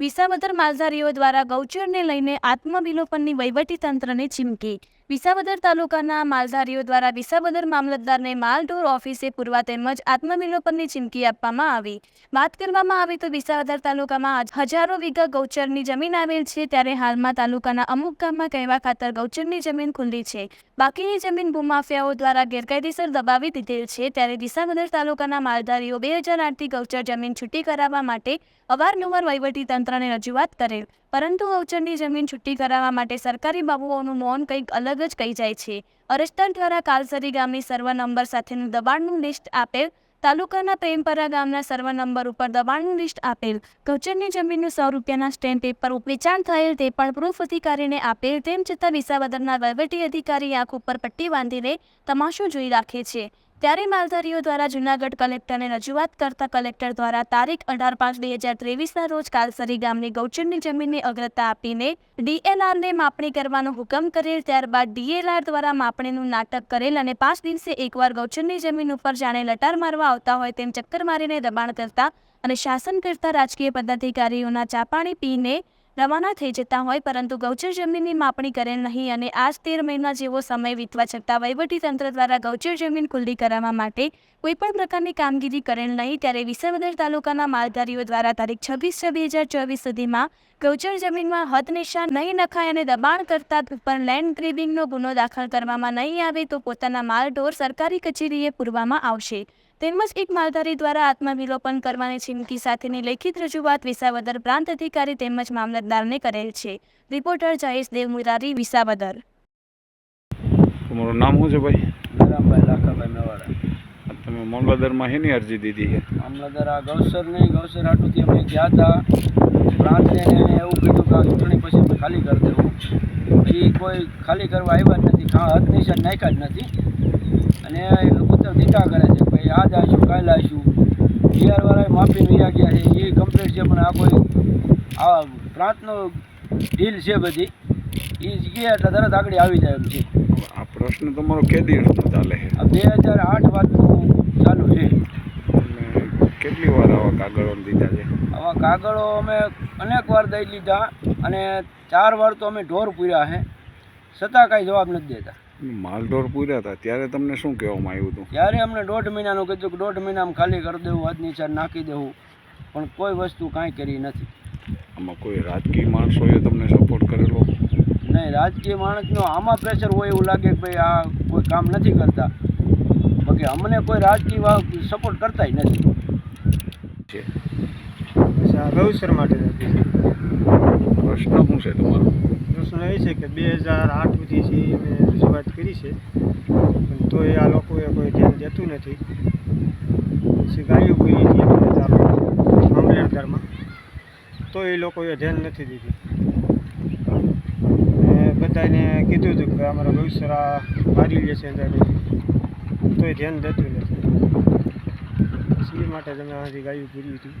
વિસાવદર માલધારીઓ દ્વારા ગૌચરને લઈને આત્મવિલોપનની વહીવટી તંત્રને ચીમકી વિસાવદર તાલુકાના માલધારીઓ દ્વારા વિસાવદર મામલતદારને માલઢોર ઓફિસે પૂરવા તેમજ આત્મવિલોપનની ચીમકી આપવામાં આવી. વાત કરવામાં આવે તો વિસાવદર તાલુકામાં હજારો વીઘા ગૌચરની જમીન આવેલ છે, ત્યારે હાલમાં તાલુકાના અમુક ગામમાં કહેવા ખાતર ગૌચરની જમીન ખુલ્લી છે. બાકીની જમીન ભૂમાફિયાઓ દ્વારા ગેરકાયદેસર દબાવી દીધેલ છે, ત્યારે વિસાવદર તાલુકાના માલધારીઓ બે હજાર આઠથી ગૌચર જમીન છૂટી કરાવવા માટે અવારનવાર વહીવટી તંત્રને રજૂઆત કરેલ. પરંતુ ગૌચરની જમીન છૂટી કરાવવા માટે સરકારી બાબુઓનું મૌન કંઈક અલગ જ કહી જાય છે. અરજદાર દ્વારા કાલસરી ગામની સર્વ નંબર સાથેનું દબાણનું લિસ્ટ આપેલ, તાલુકાના પ્રેમપરા ગામના સર્વ નંબર ઉપર દબાણનું લિસ્ટ આપેલ ગૌચરની જમીનનું સો રૂપિયાના સ્ટેમ્પ પેપર વેચાણ થયેલ તે પણ પ્રૂફ અધિકારીને આપેલ, તેમ છતાં વિસાવદરના વહીવટી અધિકારી આંખ ઉપર પટ્ટી બાંધીને તમાશો જોઈ રાખે છે. ત્યારે માલધારીઓ દ્વારા જૂનાગઢ કલેક્ટરને રજૂઆત કરતા કલેક્ટર દ્વારા તારીખ અઢાર પાંચ બે હજાર ત્રેવીસના રોજ કાલસરી ગામની ગૌચરની જમીનને અગ્રતા આપીને ડીએલઆરને માપણી કરવાનો હુકમ કરેલ. ત્યારબાદ ડીએલઆર દ્વારા માપણીનું નાટક કરેલ અને પાંચ દિવસે એકવાર ગૌચરની જમીન ઉપર જાણે લટાર મારવા આવતા હોય તેમ ચક્કર મારીને દબાણ કરતા અને શાસન કરતા રાજકીય પદાધિકારીઓના ચાપાણી પીને રવાના થઈ જતા હોય, પરંતુ ગૌચર જમીનની માપણી કરેલ નહીં અને આજ તેર મહિના જેવો સમય વીતવા છતાં તંત્ર દ્વારા ગૌચર જમીન ખુલ્લી કરાવવા માટે કોઈપણ પ્રકારની કામગીરી કરેલ નહીં. ત્યારે વિસાવદર તાલુકાના માલધારીઓ દ્વારા તારીખ છવ્વીસ છ બે હજાર ચોવીસ સુધીમાં ગૌચર જમીનમાં હદ નિશાન નહીં નખાય અને દબાણ કરતા ઉપર લેન્ડ ગ્રેબિંગનો ગુનો દાખલ કરવામાં નહીં આવે તો પોતાના માલઢોર સરકારી કચેરીએ પૂરવામાં આવશે. તેમજ એક માલધારી દ્વારા આત્મવિલોપન કરવાની ચીમકી સાથેની લેખિત રજૂઆત વિસાવદર પ્રાંત અધિકારી તેમજ મામલતદારને કરેલ છે. રિપોર્ટર જયેશ દેવ મુરારી વિસાવદર. તમારું નામ શું છે ભાઈ? નારાયણભાઈ લાખાભાઈ મેવાડા તમે મામલતદારમાં શેની અરજી દીધી છે? મામલતદાર આ ગૌસર નહીં ગૌસર હાટુથી અમે ગયા હતા. પ્રાંતને કે આ ચૂંટણી પછી ખાલી કરી દેવું. એ કોઈ ખાલી કરવા આવ્યા જ નથી ખા હદ નિશાન નાખ્યા જ નથી. અને એ લોકો તો કરે છે ભાઈ આજ આવીશું કાલે આવીશું બીઆરવાળાએ માફી વયા ગયા છે એ કમ્પ્લેટ છે પણ આ કોઈ આ પ્રાંતનો ડીલ છે બધી. એ જગ્યાએ એટલે તરત આગળ આવી જાય એમ છે. આ પ્રશ્ન તમારો કે દિવસનો ચાલે? છે આ બે હજાર આઠ વાતનું ચાલુ છે. કેટલી વાર આવા કાગળો દીધા છે? આવા કાગળો અમે અનેક વાર દઈ લીધા અને ચાર વાર તો અમે ઢોર પૂર્યા છે છતાં કાંઈ જવાબ નથી દેતા. માલ ઢોર પૂર્યા હતા ત્યારે તમને શું કહેવામાં આવ્યું હતું? ત્યારે અમને દોઢ મહિનાનું કીધું કે દોઢ મહિનામાં ખાલી કરી દેવું આજની ચાર નાખી દેવું પણ કોઈ વસ્તુ કાંઈ કરી નથી. આમાં કોઈ રાજકીય માણસોએ તમને સપોર્ટ કરેલો? નહીં રાજકીય માણસનો આમાં પ્રેશર હોય એવું લાગે કે ભાઈ આ કોઈ કામ નથી કરતા. બાકી અમને કોઈ રાજકીય સપોર્ટ કરતા નથી. છે. આ ગૌસર માટે પ્રશ્ન શું છે તમારો? પ્રશ્ન એ છે કે બે હજાર આઠ સુધી છે મેં રજૂઆત કરી છે પણ તોય આ લોકોએ કોઈ ધ્યાન દેતું નથી. પછી ગાયું પૂરી હતી મામલતદારમાં તો એ લોકોએ ધ્યાન નથી દીધું. બધાને કીધું હતું કે અમારા ગૌસરા મારી લે છે તો તોય ધ્યાન દેતું નથી. એ માટે તમે હજી ગાયું પૂરી હતી.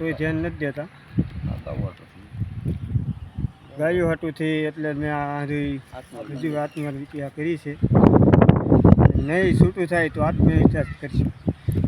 તોય ધ્યાન નથી દેતા. ગાયો હાટુથી એટલે મેં આ હજી હજુ આત્મહત્યા કરી છે. નહીં છૂટું થાય તો આત્મહત્યા જ કરશું.